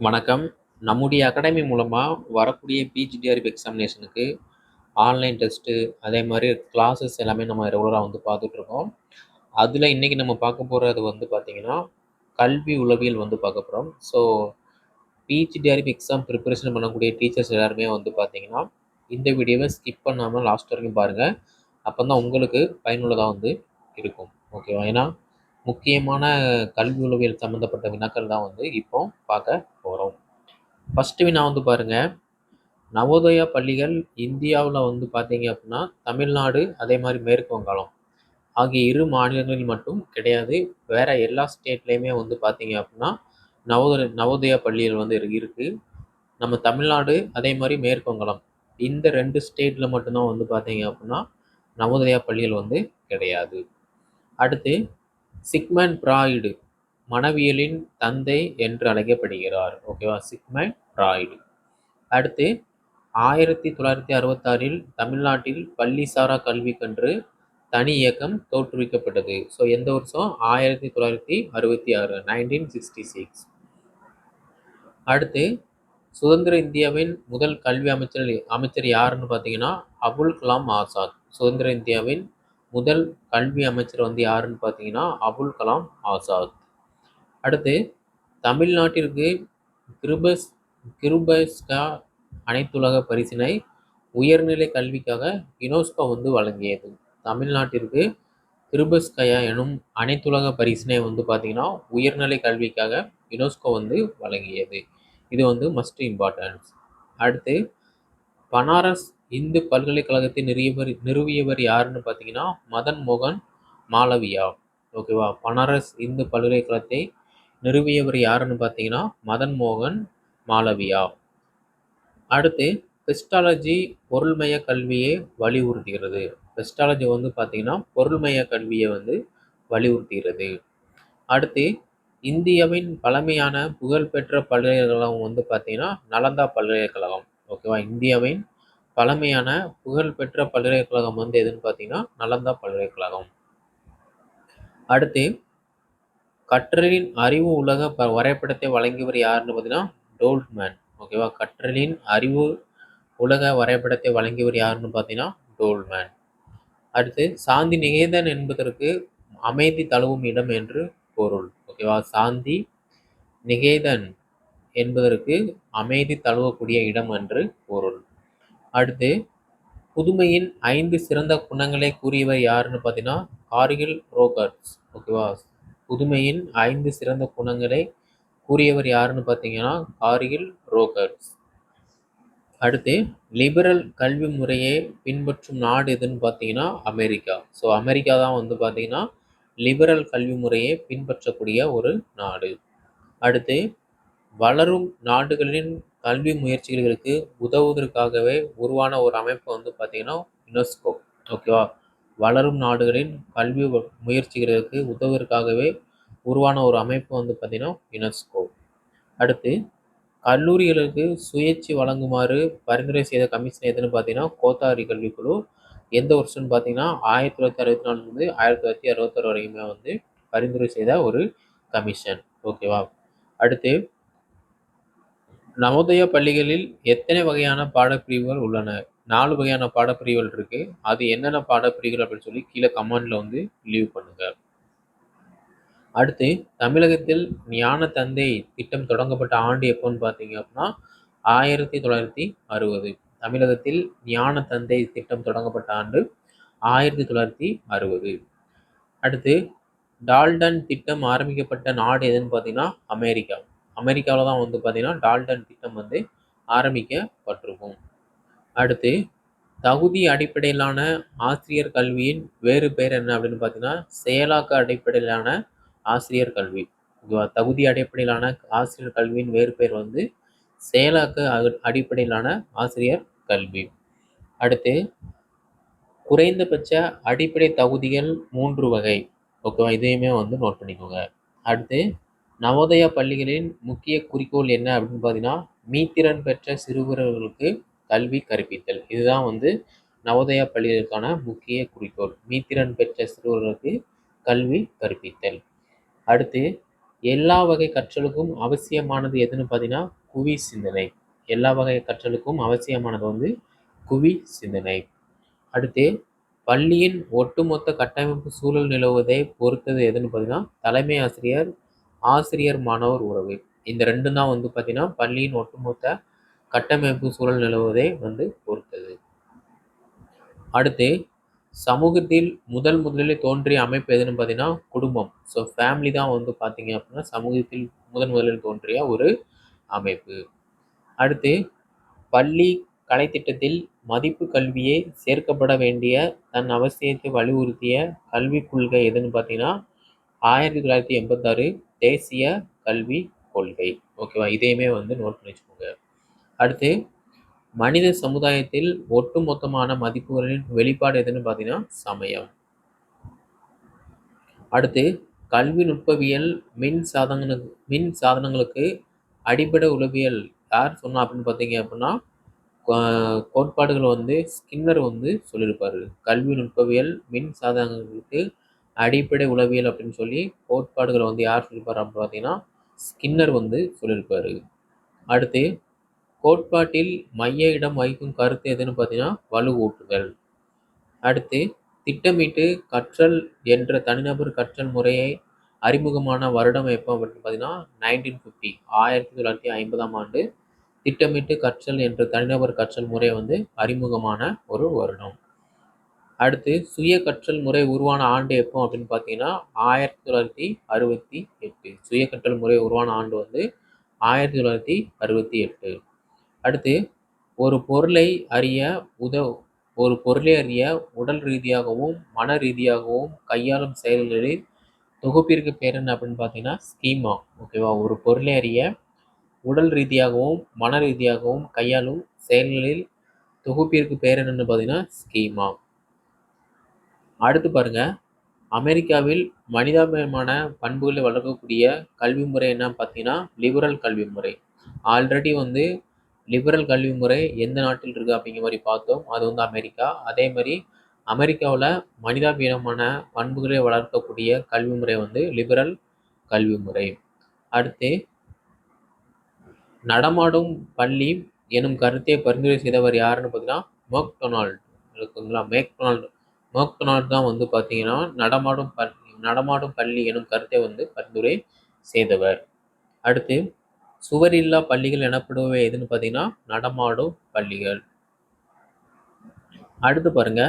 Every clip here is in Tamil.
வணக்கம். நம்முடைய அகாடமி மூலமாக வரக்கூடிய பிஜிடிஆர்பி எக்ஸாமினேஷனுக்கு ஆன்லைன் டெஸ்ட்டு, அதே மாதிரி கிளாஸஸ் எல்லாமே நம்ம ரெகுலராக வந்து பார்த்துட்ருக்கோம். அதில் இன்றைக்கி நம்ம பார்க்க போகிறது வந்து பார்த்திங்கன்னா கல்வி உளவியல் வந்து பார்க்க போகிறோம் ஸோ, பிஜிடிஆர்பி எக்ஸாம் ப்ரிப்பரேஷன் பண்ணக்கூடிய டீச்சர்ஸ் எல்லாருமே வந்து பார்த்திங்கன்னா இந்த வீடியோவை ஸ்கிப் பண்ணாமல் லாஸ்ட் வரைக்கும் பாருங்கள் அப்போ தான் உங்களுக்கு பயனுள்ளதாக வந்து இருக்கும். ஓகேவா? ஏன்னா, முக்கியமான கல்வி உளவியல் சம்மந்தப்பட்ட வினாக்கள் தான் வந்து இப்போ பார்க்க போகிறோம் ஃபர்ஸ்ட்டு வினா வந்து பாருங்க. நவோதயா பள்ளிகள் இந்தியாவில் வந்து பார்த்தீங்க அப்படின்னா தமிழ்நாடு, அதே மாதிரி மேற்கு வங்காளம் ஆகிய இரு மாநிலங்களில் மட்டும் கிடையாது. வேறு எல்லா ஸ்டேட்லேயுமே வந்து பார்த்தீங்க அப்படின்னா நவோதய நவோதயா பள்ளிகள் வந்து இருக்குது நம்ம தமிழ்நாடு, அதே மாதிரி மேற்கு வங்காளம் இந்த ரெண்டு ஸ்டேட்டில் மட்டும்தான் வந்து பார்த்தீங்க அப்படின்னா நவோதயா பள்ளிகள் வந்து கிடையாது. அடுத்து சிக்மண்ட் பிராய்டு மனவியலின் தந்தை என்று அழைக்கப்படுகிறார். ஓகேவா? சிக்மண்ட் பிராய்டு அடுத்து 1966ல் தமிழ்நாட்டில் பள்ளிசாரா கல்விக்கன்று தனி இயக்கம் தோற்றுவிக்கப்பட்டது. ஸோ, எந்த வருஷம்? 1966 1966. அடுத்து சுதந்திர இந்தியாவின் முதல் கல்வி அமைச்சர் அமைச்சர் யாருன்னு பார்த்தீங்கன்னா, அபுல் கலாம் ஆசாத். சுதந்திர இந்தியாவின் முதல் கல்வி அமைச்சர் வந்து யாருன்னு பார்த்தீங்கன்னா, அபுல் கலாம் ஆசாத். அடுத்து தமிழ்நாட்டிற்கு கிருபஸ் கிருபஸ்கா அனைத்துலக பரிசினை உயர்நிலை கல்விக்காக யுனெஸ்கோ வந்து வழங்கியது. தமிழ்நாட்டிற்கு கிருபஸ்கயா எனும் அனைத்துலக பரிசினை வந்து பார்த்தீங்கன்னா, உயர்நிலை கல்விக்காக யுனெஸ்கோ வந்து வழங்கியது. இது வந்து மஸ்ட் இம்பார்ட்டன்ஸ். அடுத்து பனாரஸ் இந்து பல்கலைக்கழகத்தை நிறுவியவர் நிறுவியவர் யாருன்னு பார்த்தீங்கன்னா, மதன் மோகன் மாலவியா ஓகேவா? பனாரஸ் இந்து பல்கலைக்கழகத்தை நிறுவியவர் யாருன்னு பார்த்தீங்கன்னா, மதன் மோகன் மாலவியா அடுத்து பெஸ்டாலஜி பொருள்மய கல்வியை வலியுறுத்துகிறது. பெஸ்டாலஜி வந்து பார்த்திங்கன்னா பொருள்மய கல்வியை வந்து வலியுறுத்துகிறது. அடுத்து இந்தியாவின் பழமையான புகழ்பெற்ற பல்கலைக்கழகம் வந்து பார்த்திங்கன்னா நலந்தா பல்கலைக்கழகம். ஓகேவா? இந்தியாவின் பழமையான புகழ்பெற்ற பல்கலைக்கழகம் வந்து எதுன்னு பார்த்தீங்கன்னா, நலந்தா பல்கலைக்கழகம். அடுத்து கற்றலின் அறிவு உலக ப வரைபடத்தை வழங்கியவர் யாருன்னு பார்த்தீங்கன்னா, டோல்ட்மேன். ஓகேவா? கற்றலின் அறிவு உலக வரைபடத்தை வழங்கியவர் யாருன்னு பார்த்தீங்கன்னா, டோல்ட்மேன். அடுத்து சாந்தி நிகேதன் என்பதற்கு அமைதி தழுவும் இடம் என்று பொருள். ஓகேவா? சாந்தி நிகேதன் என்பதற்கு அமைதி தழுவக்கூடிய இடம் என்று பொருள். அடுத்து புதுமையின் ஐந்து சிறந்த குணங்களை கூறியவர் யாருன்னு பார்த்தீங்கன்னா, கார்கில் ரோகர்ஸ். ஓகேவா? புதுமையின் ஐந்து சிறந்த குணங்களை கூறியவர் யாருன்னு பார்த்தீங்கன்னா, கார்கில் ரோகர்ஸ். அடுத்து லிபரல் கல்வி முறையை பின்பற்றும் நாடு எதுன்னு பார்த்தீங்கன்னா, அமெரிக்கா. ஸோ, அமெரிக்கா தான் வந்து பார்த்தீங்கன்னா, லிபரல் கல்வி முறையை பின்பற்றக்கூடிய ஒரு நாடு. அடுத்து வளரும் நாடுகளின் கல்வி முயற்சிகளுக்கு உதவுவதற்காகவே உருவான ஒரு அமைப்பு வந்து பார்த்திங்கன்னா யுனெஸ்கோ. ஓகேவா? வளரும் நாடுகளின் கல்வி முயற்சிகளுக்கு உதவுவதற்காகவே உருவான ஒரு அமைப்பு வந்து பார்த்திங்கன்னா யுனெஸ்கோ. அடுத்து கல்லூரிகளுக்கு சுயேட்சை வழங்குமாறு பரிந்துரை செய்த கமிஷன் எதுன்னு பார்த்தீங்கன்னா, கோத்தாரி கல்விக்குழு. எந்த வருஷம்னு பார்த்தீங்கன்னா, 1964லிருந்து 1966 வரைக்குமே வந்து பரிந்துரை செய்த ஒரு கமிஷன். ஓகேவா? அடுத்து நவோதயா பள்ளிகளில் எத்தனை வகையான பாடப்பிரிவுகள் உள்ளன? நாலு வகையான பாடப்பிரிவுகள் இருக்கு. அது என்னென்ன பாடப்பிரிவுகள் அப்படின்னு சொல்லி கீழே கமெண்ட்ல வந்து லீவ் பண்ணுங்க. அடுத்து தமிழகத்தில் ஞான தந்தை திட்டம் தொடங்கப்பட்ட ஆண்டு எப்போன்னு பார்த்தீங்க அப்டின்னா, 1960. தமிழகத்தில் ஞான தந்தை திட்டம் தொடங்கப்பட்ட ஆண்டு 1960. அடுத்து டால்டன் திட்டம் ஆரம்பிக்கப்பட்ட நாடு எதுன்னு பார்த்தீங்கன்னா, அமெரிக்கா. அமெரிக்காவில் தான் வந்து பார்த்திங்கன்னா டால்டன் திட்டம் வந்து ஆரம்பிக்கப்பட்டிருக்கும். அடுத்து தகுதி அடிப்படையிலான ஆசிரியர் கல்வியின் வேறு பெயர் என்ன அப்படின்னு பார்த்தீங்கன்னா, செயலாக்க அடிப்படையிலான ஆசிரியர் கல்வி. ஓகேவா? தகுதி அடிப்படையிலான ஆசிரியர் கல்வியின் வேறு பெயர் வந்து செயலாக்க அடிப்படையிலான ஆசிரியர் கல்வி. அடுத்து குறைந்தபட்ச அடிப்படை தகுதிகள் மூன்று வகை. ஓகேவா? இதையுமே வந்து நோட் பண்ணிக்கோங்க. அடுத்து நவோதயா பள்ளிகளின் முக்கிய குறிக்கோள் என்ன அப்படின்னு பார்த்தீங்கன்னா, மீத்திறன் பெற்ற சிறுவர்களுக்கு கல்வி கற்பித்தல். இதுதான் வந்து நவோதயா பள்ளிகளுக்கான முக்கிய குறிக்கோள். மீத்திறன் பெற்ற சிறுவர்களுக்கு கல்வி கற்பித்தல். அடுத்து எல்லா வகை கற்றலுக்கும் அவசியமானது எதுன்னு பார்த்தீங்கன்னா குவி சிந்தனை எல்லா வகை கற்றலுக்கும் அவசியமானது வந்து குவி சிந்தனை அடுத்து பள்ளியின் ஒட்டுமொத்த கட்டமைப்பு சூழல் நிலவுவதை பொறுத்தது எதுன்னு பார்த்தீங்கன்னா தலைமை ஆசிரியர் ஆசிரியர் மாணவர் உறவு. இந்த ரெண்டும் தான் வந்து பார்த்தீங்கன்னா பள்ளியின் ஒட்டுமொத்த கட்டமைப்பு சூழல் நிலவுவதை வந்து பொறுத்தது. அடுத்து சமூகத்தில் முதல் முதலில் தோன்றிய அமைப்பு எதுன்னு பார்த்தீங்கன்னா குடும்பம். ஸோ ஃபேமிலி தான் வந்து பார்த்தீங்க அப்படின்னா சமூகத்தில் முதன் முதலில் தோன்றிய ஒரு அமைப்பு. அடுத்து பள்ளி கலைத்திட்டத்தில் மதிப்பு கல்வியே சேர்க்கப்பட வேண்டிய தன் அவசியத்தை வலியுறுத்திய கல்விக் கொள்கை எதுன்னு பார்த்தீங்கன்னா ஆயிரத்தி தொள்ளாயிரத்தி எண்பத்தாறு தேசிய கல்வி கொள்கை. ஓகேவா இதையுமே வந்து நோட் பண்ணி வச்சுக்கோங்க. அடுத்து மனித சமுதாயத்தில் ஒட்டுமொத்தமான மதிப்புகளின் வெளிப்பாடு எதுன்னு பார்த்தீங்கன்னா சமயம். அடுத்து கல்வி நுட்பவியல் மின் சாதனங்களுக்கு மின் சாதனங்களுக்கு அடிப்படை உளவியல் யார் சொன்னா அப்படின்னு பார்த்தீங்க அப்படின்னா கோட்பாடுகள் வந்து ஸ்கின்னர் வந்து சொல்லியிருப்பார். கல்வி நுட்பவியல் மின் சாதனங்களுக்கு அடிப்படை உளவியல் அப்படின்னு சொல்லி கோட்பாடுகளை வந்து யார் சொல்லியிருப்பார் அப்படின்னு பார்த்தீங்கன்னா ஸ்கின்னர் வந்து சொல்லியிருப்பார் அடுத்து கோட்பாட்டில் மைய இடம் வகிக்கும் கருத்து எதுன்னு பார்த்தீங்கன்னா வலுவூட்டுதல் அடுத்து திட்டமிட்டு கற்றல் என்ற தனிநபர் கற்றல் முறையை அறிமுகமான வருடம் எப்போ அப்படின்னு பார்த்தீங்கன்னா நைன்டீன் ஃபிஃப்டி ஆயிரத்தி தொள்ளாயிரத்தி ஐம்பதாம் ஆண்டு திட்டமிட்டு கற்றல் என்ற தனிநபர் கற்றல் முறை வந்து அறிமுகமான ஒரு வருடம். அடுத்து சுய கற்றல் முறை உருவான ஆண்டு எப்போ அப்படின்னு பார்த்தீங்கன்னா ஆயிரத்தி தொள்ளாயிரத்தி அறுபத்தி எட்டு. சுய கற்றல் முறை உருவான ஆண்டு வந்து ஆயிரத்தி தொள்ளாயிரத்தி அறுபத்தி எட்டு. அடுத்து ஒரு பொருளை அறிய உத ஒரு பொருளை அறிய உடல் ரீதியாகவும் மன ரீதியாகவும் கையாளும் செயல்களில் தொகுப்பிற்கு பேர் என்ன அப்படின்னு பார்த்தீங்கன்னா ஸ்கீமா. ஓகேவா? ஒரு பொருளை அறிய உடல் ரீதியாகவும் மன ரீதியாகவும் கையாளும் செயல்களில் தொகுப்பிற்கு பேர் என்னென்னு பார்த்தீங்கன்னா ஸ்கீமா. அடுத்து பாருங்க. அமெரிக்காவில் மனிதாபிமான பண்புகளை வளர்க்கக்கூடிய கல்வி முறை என்ன பார்த்தீங்கன்னா லிபரல் கல்வி முறை. ஆல்ரெடி வந்து லிபரல் கல்வி முறை எந்த நாட்டில் இருக்குது அப்படிங்கிற மாதிரி பார்த்தோம். அது வந்து அமெரிக்கா. அதே மாதிரி அமெரிக்காவில் மனிதாபிமான பண்புகளை வளர்க்கக்கூடிய கல்வி முறை வந்து லிபரல் கல்வி முறை. அடுத்து நடமாடும் பள்ளி எனும் கருத்தை பரிந்துரை செய்தவர் யாருன்னு பார்த்தீங்கன்னா மெக்டொனால்டு இருக்குங்களா? மேக்டொனால்டு நோக்க தான் வந்து பார்த்தீங்கன்னா நடமாடும் பள்ளி நடமாடும் பள்ளி எனும் கருத்தை வந்து பரிந்துரை செய்தவர். அடுத்து சுவரில்லா பள்ளிகள் எனப்படுபவை எதுன்னு பார்த்தீங்கன்னா நடமாடும் பள்ளிகள். அடுத்து பாருங்க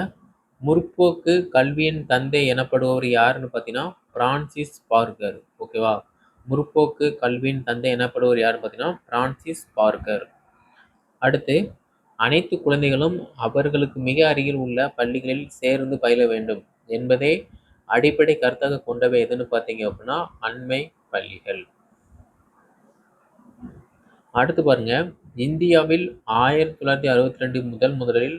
முற்போக்கு கல்வியின் தந்தை எனப்படுபவர் யாருன்னு பார்த்தீங்கன்னா பிரான்சிஸ் பார்கர் ஓகேவா முற்போக்கு கல்வியின் தந்தை எனப்படுவர் யாருன்னு பார்த்தீங்கன்னா பிரான்சிஸ் பார்கர் அடுத்து அனைத்து குழந்தைகளும் அவர்களுக்கு மிக அருகில் உள்ள பள்ளிகளில் சேர்ந்து பயில வேண்டும் என்பதே அடிப்படை கருத்தாக கொண்டவை எதுன்னு பார்த்தீங்க அப்படின்னா அண்மை பள்ளிகள். அடுத்து பாருங்க இந்தியாவில் ஆயிரத்தி தொள்ளாயிரத்தி அறுபத்தி ரெண்டு முதல் முதலில்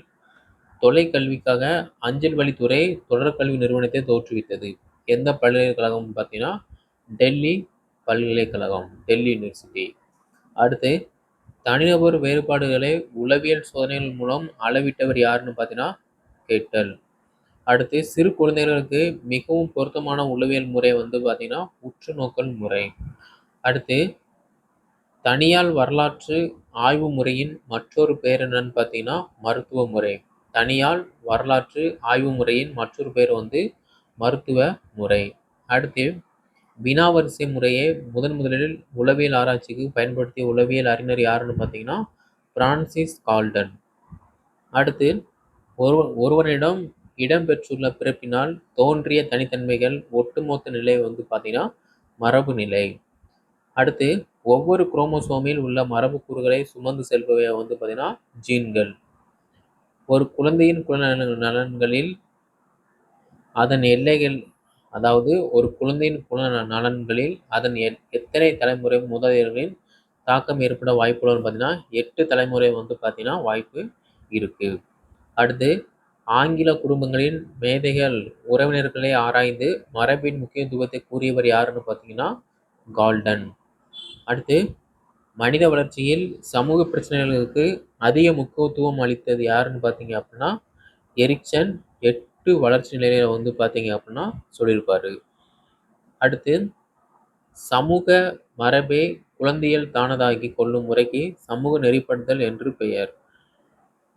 தொலைக்கல்விக்காக அஞ்சல் வழித்துறை தொடர்கல்வி நிறுவனத்தை தோற்றுவித்தது. எந்த பல்கலைக்கழகம் பார்த்தீங்கன்னா டெல்லி பல்கலைக்கழகம் டெல்லி யூனிவர்சிட்டி. அடுத்து தனிநபர் வேறுபாடுகளை உளவியல் சோதனைகள் மூலம் அளவிட்டவர் யாருன்னு பார்த்தீங்கன்னா கேட்டல். அடுத்து சிறு குழந்தைகளுக்கு மிகவும் பொருத்தமான உளவியல் முறை வந்து பார்த்தீங்கன்னா உற்று நோக்கல் முறை. அடுத்து தனியால் வரலாற்று ஆய்வு முறையின் மற்றொரு பெயர் என்னன்னு பார்த்தீங்கன்னா மருத்துவ முறை. தனியால் வரலாற்று ஆய்வு முறையின் மற்றொரு பெயர் வந்து மருத்துவ முறை. அடுத்து வினாவரிசை முறையை முதன் முதலில் உளவியல் ஆராய்ச்சிக்கு பயன்படுத்திய உளவியல் அறிஞர் யாருன்னு பார்த்தீங்கன்னா பிரான்சிஸ் கால்டன். அடுத்து ஒரு ஒருவனிடம் இடம்பெற்றுள்ள பிறப்பினால் தோன்றிய தனித்தன்மைகள் ஒட்டுமொத்த நிலை வந்து பார்த்தீங்கன்னா மரபு நிலை. அடுத்து ஒவ்வொரு குரோமோசோமில் உள்ள மரபுக்கூறுகளை சுமந்து செல்பவை வந்து பார்த்தீங்கன்னா ஜீன்கள். ஒரு குழந்தையின் குணநல நலன்களில் அதன் எல்லைகள் அதாவது ஒரு குழந்தையின் குல நலன்களில் அதன் எ- எத்தனை தலைமுறை மூதாதையர்களின் தாக்கம் ஏற்பட வாய்ப்புள்ளன்னு பார்த்தீங்கன்னா எட்டு தலைமுறை வந்து பார்த்தீங்கன்னா வாய்ப்பு இருக்குது அடுத்து ஆங்கில குடும்பங்களின் மேதைகள் உறவினர்களை ஆராய்ந்து மரபின் முக்கியத்துவத்தை கூறியவர் யாருன்னு பார்த்தீங்கன்னா கால்டன். அடுத்து மனித வளர்ச்சியில் சமூக பிரச்சனைகளுக்கு அதிக முக்கியத்துவம் அளித்தது யாருன்னு பார்த்தீங்க அப்படின்னா எரிக்சன் எட்டு வளர்ச்சி நிலையில வந்து பார்த்தீங்க அப்படின்னா சொல்லியிருப்பார் அடுத்து சமூக மரபே குழந்தையல் தானதாகி கொள்ளும் முறைக்கு சமூக நெறிப்படுத்தல் என்று பெயர்.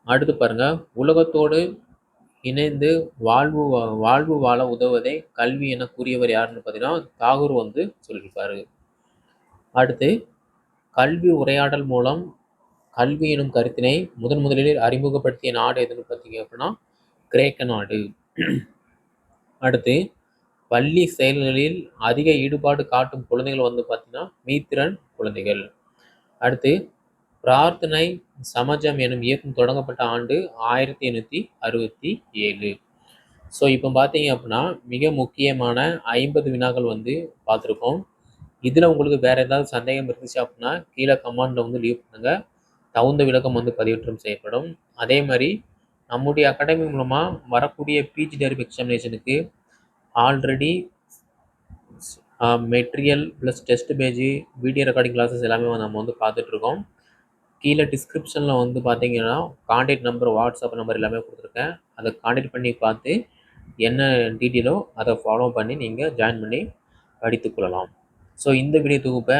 அடுத்து பாருங்க உலகத்தோடு இணைந்து வாழ்வு வா- வாழ்வு வாழ உதவுவதே கல்வி என கூறியவர் யாருன்னு பார்த்தீங்கன்னா தாகூர் வந்து சொல்லியிருப்பார் அடுத்து கல்வி உரையாடல் மூலம் கல்வி எனும் கருத்தினை முதன் முதலில் அறிமுகப்படுத்திய நாடு எதுன்னு பார்த்தீங்க அப்படின்னா கிரேக்க நாடு. அடுத்து பள்ளி செயல்களில் அதிக ஈடுபாடு காட்டும் குழந்தைகள் வந்து பார்த்தீங்கன்னா மீத்திரன் குழந்தைகள். அடுத்து பிரார்த்தனை சமஜம் எனும் இயக்கம் தொடங்கப்பட்ட ஆண்டு ஆயிரத்தி எண்ணூற்றி அறுபத்தி ஏழு. ஸோ இப்போ பார்த்தீங்க அப்படின்னா மிக முக்கியமான ஐம்பது வினாக்கள் வந்து பார்த்துருக்கோம் இதில் உங்களுக்கு வேறு ஏதாவது சந்தேகம் இருந்துச்சு அப்படின்னா கீழே கமாண்டில் வந்து லீவ் பண்ணுங்கள் தகுந்த விளக்கம் வந்து பதிவேற்றம் செய்யப்படும். அதே மாதிரி நம்முடைய அகாடமி மூலமாக வரக்கூடிய PG TRB எக்ஸாமினேஷனுக்கு already material plus test page video recording classes எல்லாமே நம்ம வந்து பார்த்துட்ருக்கோம். கீழே டிஸ்கிரிப்ஷனில் வந்து பார்த்தீங்கன்னா காண்டாக்ட் நம்பர் வாட்ஸ்அப் நம்பர் எல்லாமே கொடுத்துருக்கேன். அதை காண்டாக்ட் பண்ணி பார்த்து என்ன டீட்டெயிலோ அதை ஃபாலோ பண்ணி நீங்கள் ஜாயின் பண்ணி படித்துக்கொள்ளலாம் ஸோ இந்த வீடியோ தொகுப்பை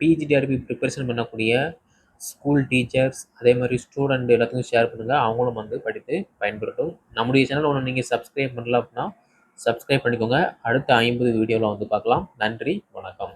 பிஜிடிஆர்பி ப்ரிப்பரேஷன் பண்ணக்கூடிய ஸ்கூல் டீச்சர்ஸ் அதே மாதிரி ஸ்டூடெண்ட் எல்லாத்துக்கும் ஷேர் பண்ணுங்கள் அவங்களும் வந்து படித்து பயன்பெறட்டும். நம்முடைய சேனல் ஒன்று நீங்கள் சப்ஸ்கிரைப் பண்ணல அப்படின்னா சப்ஸ்கிரைப் பண்ணிக்கோங்க. அடுத்த ஐம்பது வீடியோவில் வந்து பார்க்கலாம். நன்றி வணக்கம்.